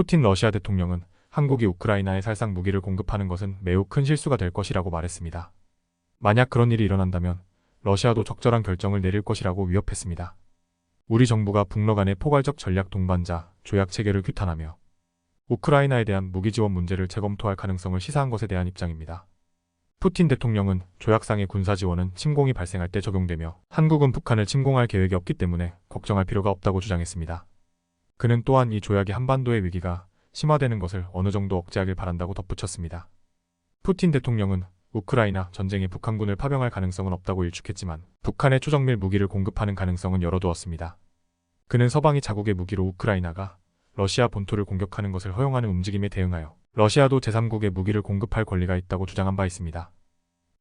푸틴 러시아 대통령은 한국이 우크라이나에 살상 무기를 공급하는 것은 매우 큰 실수가 될 것이라고 말했습니다. 만약 그런 일이 일어난다면 러시아도 적절한 결정을 내릴 것이라고 위협했습니다. 우리 정부가 북러 간의 포괄적 전략 동반자 조약 체계를 규탄하며 우크라이나에 대한 무기 지원 문제를 재검토할 가능성을 시사한 것에 대한 입장입니다. 푸틴 대통령은 조약상의 군사 지원은 침공이 발생할 때 적용되며 한국은 북한을 침공할 계획이 없기 때문에 걱정할 필요가 없다고 주장했습니다. 그는 또한 이 조약이 한반도의 위기가 심화되는 것을 어느 정도 억제하길 바란다고 덧붙였습니다. 푸틴 대통령은 우크라이나 전쟁에 북한군을 파병할 가능성은 없다고 일축했지만 북한에 초정밀 무기를 공급하는 가능성은 열어두었습니다. 그는 서방이 자국의 무기로 우크라이나가 러시아 본토를 공격하는 것을 허용하는 움직임에 대응하여 러시아도 제3국의 무기를 공급할 권리가 있다고 주장한 바 있습니다.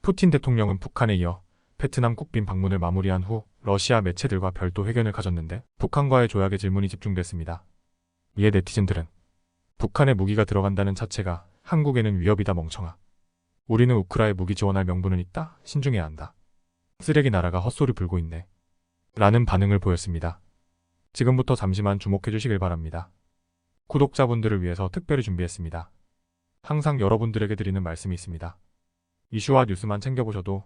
푸틴 대통령은 북한에 이어 베트남 국빈 방문을 마무리한 후 러시아 매체들과 별도 회견을 가졌는데 북한과의 조약에 질문이 집중됐습니다. 이에 네티즌들은 북한에 무기가 들어간다는 자체가 한국에는 위협이다 멍청아. 우리는 우크라에 무기 지원할 명분은 있다. 신중해야 한다. 쓰레기 나라가 헛소리 불고 있네. 라는 반응을 보였습니다. 지금부터 잠시만 주목해 주시길 바랍니다. 구독자분들을 위해서 특별히 준비했습니다. 항상 여러분들에게 드리는 말씀이 있습니다. 이슈와 뉴스만 챙겨보셔도